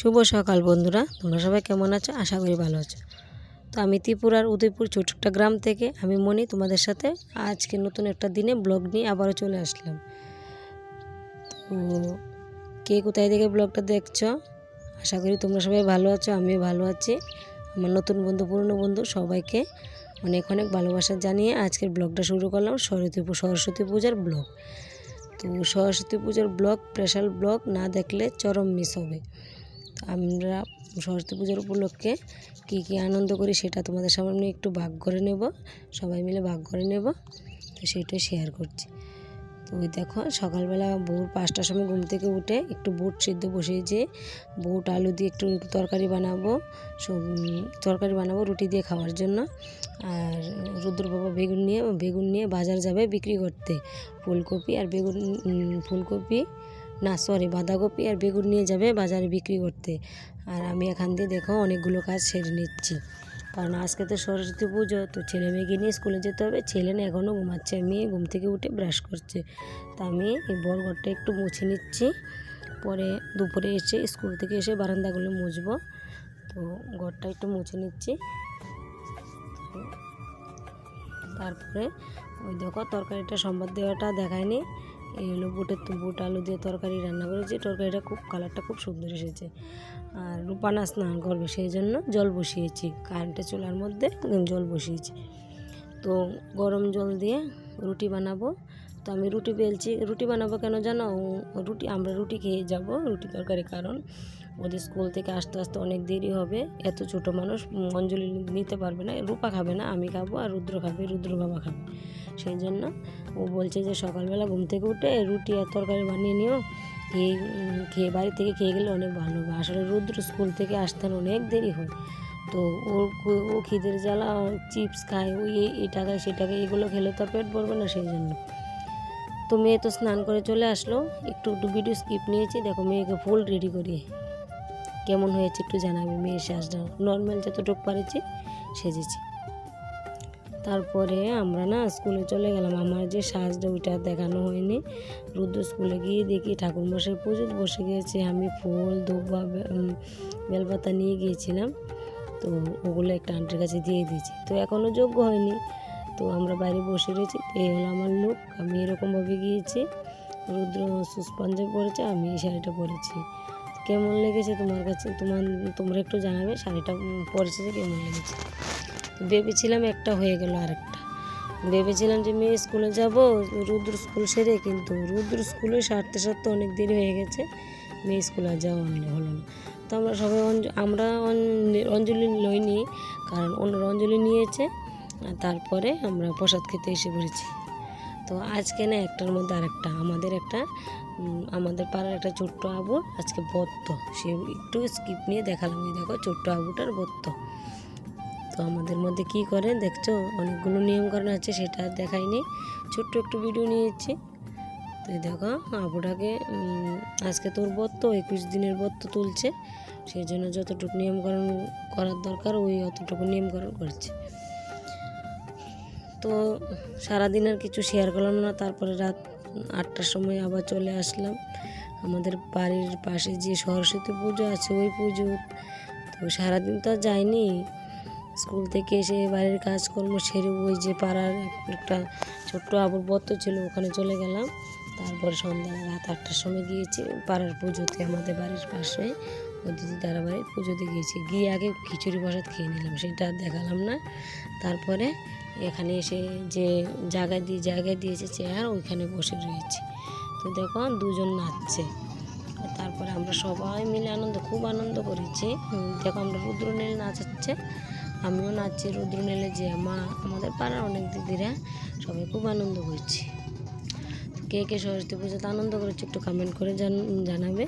শুভ সকাল বন্ধুরা, তোমরা সবাই কেমন আছো? আশা করি ভালো আছো। তো আমি ত্রিপুরার উদয়পুর ছোট একটা গ্রাম থেকে আমি মনি তোমাদের সাথে আজকে নতুন একটা দিনে ব্লগ নিয়ে আবারও চলে আসলাম। তো কে কোথায় থেকে ব্লগটা দেখছ? আশা করি তোমরা সবাই ভালো আছো, আমিও ভালো আছি। আমার নতুন বন্ধু, পুরনো বন্ধু সবাইকে অনেক অনেক ভালোবাসা জানিয়ে আজকের ব্লগটা শুরু করলাম সরস্বতী সরস্বতী পূজার ব্লগ। তো সরস্বতী পূজার ব্লগ, স্পেশাল ব্লগ না দেখলে চরম মিস হবে। আমরা সরস্বতী পুজোর উপলক্ষে কী কী আনন্দ করি সেটা তোমাদের সামনে একটু ভাগ করে নেব। সবাই মিলে ভাগ করে নেব। তো সেটাই শেয়ার করছি। তো ওই দেখো, সকালবেলা ভোর পাঁচটার সময় ঘুম থেকে উঠে একটু বুট সিদ্ধ বসিয়েছি। বুট, আলু দিয়ে একটু তরকারি বানাবো। তরকারি বানাবো রুটি দিয়ে খাওয়ার জন্য। আর রুদ্র বাবা বেগুন নিয়ে বেগুন নিয়ে বাজার যাবে বিক্রি করতে। ফুলকপি আর বেগুন ফুলকপি না সরি বাঁধাকপি আর বেগুন নিয়ে যাবে বাজারে বিক্রি করতে। আর আমি এখান দিয়ে দেখো অনেকগুলো কাজ সেরে নিচ্ছি। কারণ আজকে তো সরস্বতী পুজো, তো ছেলে মেয়েকে নিয়ে স্কুলে যেতে হবে। ছেলে না এখনও ঘুমাচ্ছে, মেয়ে ঘুম থেকে উঠে ব্রাশ করছে। তা আমি এই বরঘরটা একটু মুছে নিচ্ছি। পরে দুপুরে এসে স্কুল থেকে এসে বারান্দাগুলো মুছবো। তো ঘরটা একটু মুছে নিচ্ছি। তারপরে ওই দেখো তরকারিটা সম্বাদ দেওয়াটা দেখায়নি। এই হলো বুটের বুট, আলু দিয়ে তরকারি রান্না করেছি। তরকারিটা খুব কালারটা খুব সুন্দর এসেছে। আর রূপানা স্নান করবে, সেই জন্য জল বসিয়েছি। কারেন্টের চুলার মধ্যে জল বসিয়েছি। তো গরম জল দিয়ে রুটি বানাবো। তো আমি রুটি বেলছি, রুটি বানাবো কেন জানো? রুটি, আমরা রুটি খেয়ে যাব, রুটি তরকারি কারণ। ওদের স্কুল থেকে আসতে আসতে অনেক দেরি হবে। এত ছোট মানুষ অঞ্জলি নিতে পারবে না, রূপা খাবে না, আমি খাব আর রুদ্র খাবে রুদ্র বাবা খাবে। সেই জন্য ও বলছে যে সকালবেলা ঘুম থেকে উঠে রুটি আর তরকারি বানিয়ে নিও। খেয়ে খেয়ে বাড়ি থেকে খেয়ে গেলে অনেক ভালো হবে। আসলে রুদ্র স্কুল থেকে আসতে অনেক দেরি হয়। তো ওর ও খিদের জ্বালা, চিপস খায়, ওই এ- এটা খায়, সেটা খায়, এগুলো খেলে তো পেট ভরবে না সেই জন্য। তো মেয়ে তো স্নান করে চলে আসলো। একটু একটু ভিডিও স্কিপ নিয়েছি। দেখো মেয়েকে ফুল রেডি করি কেমন হয়েছে একটু জানাবে, মেয়ের সাজটা নর্মাল যতটুকু পারেছি সেজেছি। তারপরে আমরা না স্কুলে চলে গেলাম, আমার যে সাজটা ওইটা দেখানো হয়নি। রুদ্র স্কুলে গিয়ে দেখি ঠাকুরমশাই পুজো বসে গিয়েছে আমি ফুল বে- বেলপাতা নিয়ে গিয়েছিলাম, তো ওগুলো একটা আন্টির কাছে দিয়ে দিয়েছি। তো এখনও যোগ্য হয়নি, তো আমরা বাইরে বসে রয়েছি, এই হলো আমার লুক আমি এরকমভাবে গিয়েছি, রুদ্র সুস পাঞ্জাবি পরেছে, আমি এই শাড়িটা পরেছি। কেমন লেগেছে তোমার কাছে? তোমার, তোমরা একটু জানাবে, শাড়িটা যে কেমন লেগেছে? ভেবেছিলাম একটা হয়ে গেল আরেকটা। ভেবেছিলাম যে মেয়ে স্কুলে যাব, রুদ্র স্কুল সেরে, কিন্তু রুদ্র স্কুলে সারতে সারতে অনেক দেরি হয়ে গেছে, মেয়ে স্কুলে আর যাওয়া হলো না তো আমরা সবাই আমরা অঞ্জলি লইনি কারণ অন্যরা অঞ্জলি নিয়েছে তারপরে আমরা প্রসাদ খেতে এসে পড়েছি। তো আজকে না একটার মধ্যে আরেকটা, আমাদের একটা আমাদের পাড়ার একটা ছোট্ট আবু আজকে বত্ত। সে একটু স্কিপ নিয়ে দেখালাম দেখো ছোট্ট আবুটার বত্ত। তো আমাদের মধ্যে কি করে দেখছ? অনেকগুলো নিয়মকানুন আছে, সেটা দেখাইনি। ছোট্ট একটু ভিডিও নিয়েছি। তো দেখো, আবুটাকে আজকে তোর বত্ত, একুশ দিনের বত্ত তুলছে। সেই জন্য যতটুকু নিয়মকরণ করার দরকার, ওই অতটুকু নিয়মকরণ করছে। তো সারাদিন আর কিছু শেয়ার করলাম না, তারপরে রাত আটটার সময় আবার চলে আসলাম। আমাদের বাড়ির পাশে যে সরস্বতী পুজো আছে, ওই পুজো। তো সারাদিন তো আর যাইনি। স্কুল থেকে এসে বাড়ির কাজকর্ম সেরে ওই যে পাড়ার একটা ছোট্ট আবুর বত্ত ছিল, ওখানে চলে গেলাম। তারপরে সন্ধ্যা রাত আটটার সময় গিয়েছি পাড়ার পুজোতে আমাদের বাড়ির পাশে। ওই দিদি তারা বাড়ির পুজোতে গিয়েছি। গিয়ে আগে খিচুড়ি প্রসাদ খেয়ে নিলাম, সেটা আর দেখালাম না। তারপরে এখানে এসে যে জায়গায় দিয়ে জায়গায় দিয়েছে চেয়ার, ওইখানে বসে রয়েছে। তো দেখো, দুজন নাচছে। তারপরে আমরা সবাই মিলে আনন্দ, খুব আনন্দ করেছি। দেখো, আমরা রুদ্রনীল নাচাচ্ছে। আমিও নাচছি রুদ্রনীলে যে মা আমাদের পাড়ার অনেক দিদিরা, সবাই খুব আনন্দ করছি। কে কে সরস্বতী পুজোতে আনন্দ করেছ একটু কমেন্ট করে জানাবে।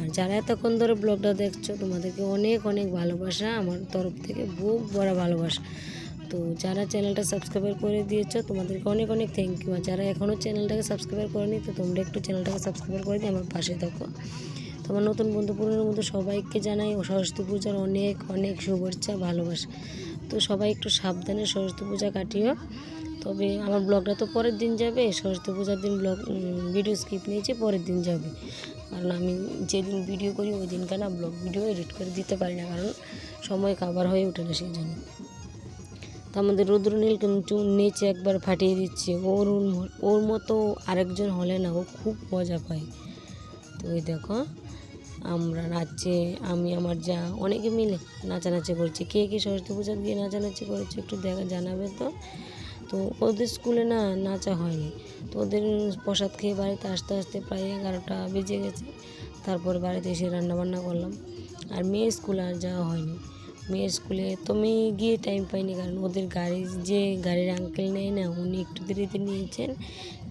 আর যারা এতক্ষণ ধরে ব্লগটা দেখছ, তোমাদেরকে অনেক অনেক ভালোবাসা। আমার তরফ থেকে বুক ভরা ভালোবাসা। তো যারা চ্যানেলটা সাবস্ক্রাইব করে দিয়েছ, তোমাদেরকে অনেক অনেক থ্যাংক ইউ আর যারা এখনও চ্যানেলটাকে সাবস্ক্রাইব করেনি, তো তোমরা একটু চ্যানেলটাকে সাবস্ক্রাইব করে দিয়ে আমার পাশে থাকো। তোমার নতুন বন্ধু পুরনো বন্ধু সবাইকে জানাই ও সরস্বতী পূজার অনেক অনেক শুভেচ্ছা, ভালোবাসা। তো সবাই একটু সাবধানে সরস্বতী পূজা কাটিও। তবে আমার ব্লগটা তো পরের দিন যাবে, সরস্বতী পূজার দিন ব্লগ ভিডিও স্কিপ নিয়েছি, পরের দিন যাবে। কারণ আমি যেদিন ভিডিও করি ওই দিনকার না ব্লগ ভিডিও এডিট করে দিতে পারি না, কারণ সময় কাবার হয়ে ওঠে না সেই জন্য। তো আমাদের রুদ্রনীল কিন্তু নিচে একবার ফাটিয়ে দিচ্ছে। ওর ওর মতো আরেকজন হলে না ও খুব মজা পায়। তো ওই দেখো, আমরা নাচছে আমি, আমার যা, অনেকে মিলে নাচানাচি করছি। কে কে সরস্বতী পূজা গিয়ে নাচানাচি করেছে একটু দেখা, জানাবে তো? তো ওদের স্কুলে না নাচা হয়নি। তো ওদের প্রসাদ খেয়ে বাড়িতে আসতে আসতে প্রায় এগারোটা বেজে গেছে। তারপর বাড়িতে এসে রান্নাবান্না করলাম। আর মেয়ে স্কুলে আর যাওয়া হয়নি। মেয়ের স্কুলে, তো মেয়ে গিয়ে টাইম পাইনি কারণ ওদের গাড়ি যে গাড়ির আঙ্কেল নেয় না, উনি একটু দেরিতে নিয়েছেন।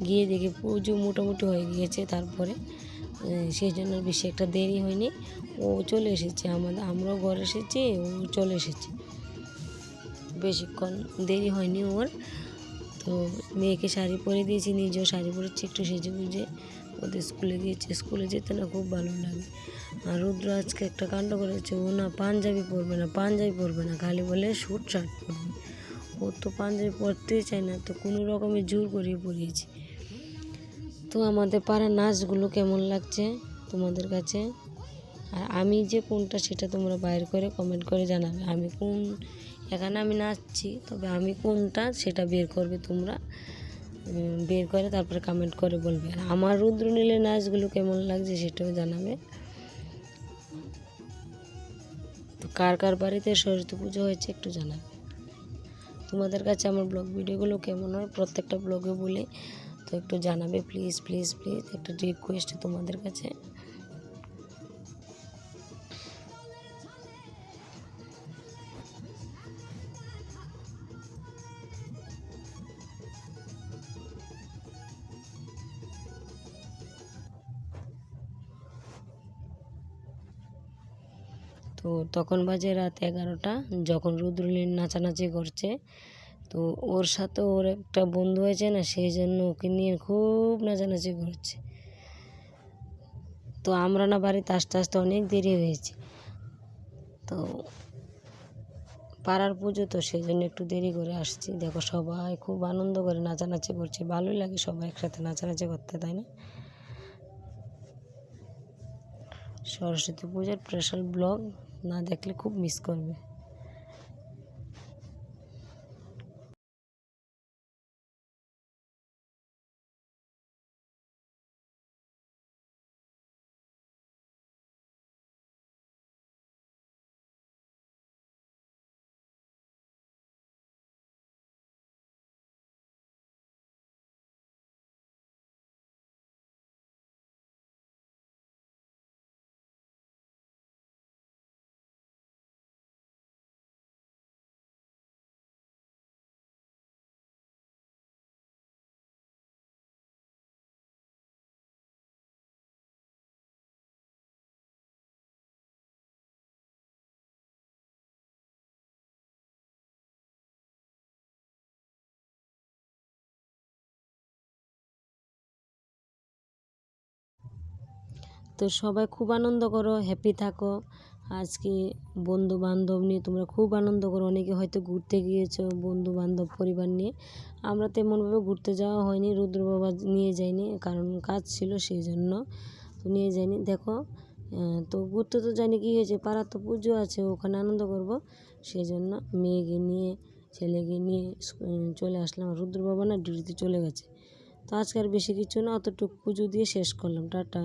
গিয়ে দেখে পুজো মোটামুটি হয়ে গিয়েছে তারপরে সেই জন্য বেশি একটা দেরি হয়নি। ও চলে এসেছে আমাদের আমরাও ঘর এসেছি, ও চলে এসেছে। বেশিক্ষণ দেরি হয়নি ওর। তো মেয়েকে শাড়ি পরে দিয়েছি, নিজেও শাড়ি পরেছি একটু সেজে গুজে ওদের স্কুলে গিয়েছে। স্কুলে যেতে না খুব ভালো লাগে। আর রুদ্র আজকে একটা কাণ্ড করেছে, ও না পাঞ্জাবি পরবে না, পাঞ্জাবি পরবে না, খালি বলে স্যুট শার্ট পরবে। ও তো পাঞ্জাবি পরতেই চায় না, তো কোনো রকমের জোর করিয়ে পরিয়েছি। তো আমাদের পাড়ার নাচগুলো কেমন লাগছে তোমাদের কাছে? আর আমি যে কোনটা সেটা তোমরা বাইর করে কমেন্ট করে জানাবে। আমি কোন এখানে আমি নাচছি, তবে আমি কোনটা সেটা বের করবে তোমরা বের করে, তারপরে কমেন্ট করে বলবে। আর আমার রুদ্র নীলের নাচগুলো কেমন লাগছে সেটাও জানাবে। তো কার কার বাড়িতে সরস্বতী পুজো হয়েছে একটু জানাবে। তোমাদের কাছে আমার ব্লগ ভিডিওগুলো কেমন হয়? প্রত্যেকটা ব্লগে বলে তো একটু জানাবে প্লিজ প্লিজ প্লিজ একটা রিকোয়েস্ট তোমাদের কাছে। তো তখন বাজে রাত এগারোটা, যখন রুদ্রলীন নাচানাচি করছে, তো ওর সাথে ওর একটা বন্ধু হয়েছে না, সেই জন্য ওকে নিয়ে খুব নাচানাচি করছে। তো আমরা না বাড়িতে আস্তে আস্তে অনেক দেরি হয়েছে। তো পাড়ার পুজো তো সেই জন্য একটু দেরি করে আসছি। দেখো সবাই খুব আনন্দ করে নাচানাচি করছে, ভালোই লাগে সবাই একসাথে নাচানাচি করতে, তাই না? সরস্বতী পূজার স্পেশাল ব্লগ না দেখলে খুব মিস করবে। তো সবাই খুব আনন্দ করো হ্যাপি থাকো। আজকে বন্ধু বান্ধব নিয়ে তোমরা খুব আনন্দ করো। অনেকে হয়তো ঘুরতে গিয়েছো বন্ধু বান্ধব পরিবার নিয়ে। আমরা তেমনভাবে ঘুরতে যাওয়া হয়নি, রুদ্র বাবা নিয়ে যায়নি কারণ কাজ ছিল সেই জন্য তো নিয়ে যায়নি দেখো তো ঘুরতে তো জানি কী হয়েছে? পাড়ার তো পুজো আছে, ওখানে আনন্দ করব। সেই জন্য মেয়েকে নিয়ে, ছেলেকে নিয়ে চলে আসলাম। রুদ্র বাবা না ডিউটিতে চলে গেছে। তো আজকে আর বেশি কিছু না, অতটুকু পুজো দিয়ে শেষ করলাম। টাটা।